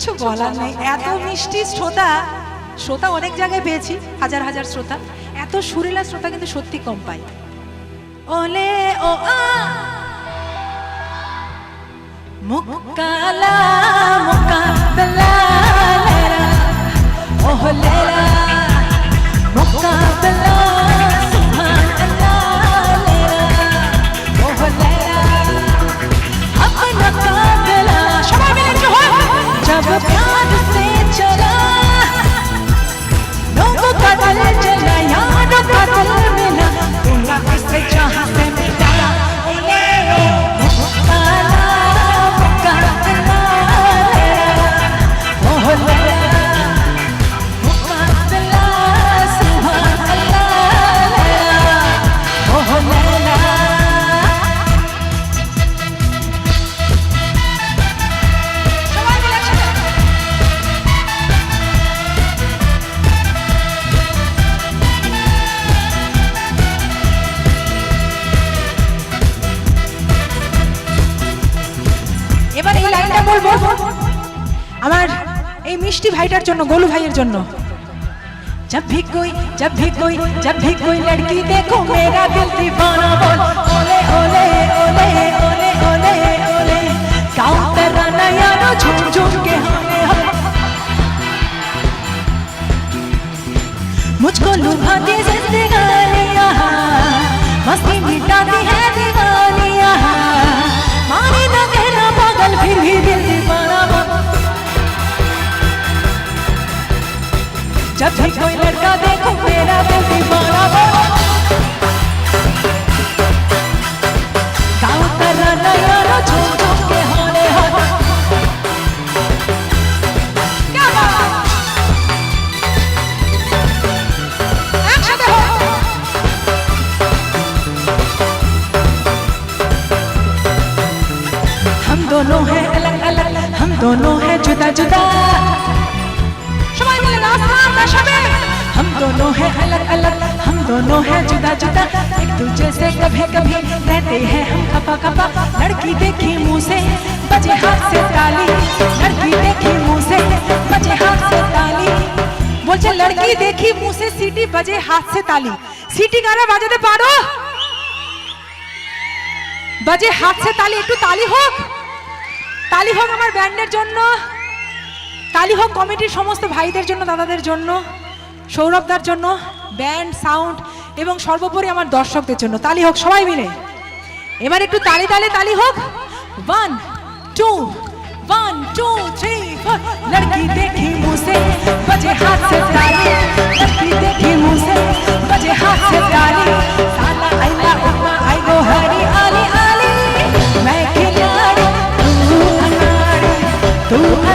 কিচ্ছু বলার নেই। এত মিষ্টি শ্রোতা শ্রোতা অনেক জায়গায় পেয়েছি, হাজার হাজার শ্রোতা। এত সুরেলা শ্রোতা কিন্তু সত্যি কম পাই। ওলে ও মুকালা এবার এই লাইনটা বলবো আমার এই মিষ্টি ভাইটার জন্য গোলু ভাইয়ের জন্য जब भी कोई जब भी कोई जब भी कोई लड़की देखो मेरा दिल दीवाना बोल ओले ओले ओले ओले ओले ओले गाँव तराना यारो झूम झूम के होले हो मुझको लुभाती जब भी कोई लड़का देखो, मेरा दिल दीवाना गाँव तेरा नया छोड़ छोड़ के हाने हाने हम दोनों हैं अलग अलग हम दोनों हैं जुदा जुदा दोनों हैं अलग अलग हम दोनों हैं जुदा जुदा एक दूसरे से कभी कभी रहते हैं हम खपा खपा लड़की देखी मुंह से बजे हाथ से ताली लड़की देखी मुंह से बजे हाथ से ताली বলছে লড়কি দেখি মুসে সিটি বাজে হাত সে তালি সিটি কারা বাজাতে পারো বাজে হাত সে তালি একটু তালি হোক তালি হোক আমার ব্যান্ডের জন্য তালি হোক কমিটির সমস্ত ভাইদের জন্য দাদাদের জন্য সৌরভদার জন্য ব্যান্ড সাউন্ড এবং সর্বোপরি আমার দর্শকদের জন্য। তালি হোক, সবাই মিলে। এবার একটু তালি তালে তালি হোক। One two one two three লড়কি দেখি মুসে, বজে হাত সে তালি লড়কি দেখি মুসে, বজে হাত সে তালি সালা আইলা উমা আইগো হারি, আলি আলি। মাই খিলাড়ি তু আনাড়ি তু আনাড়ি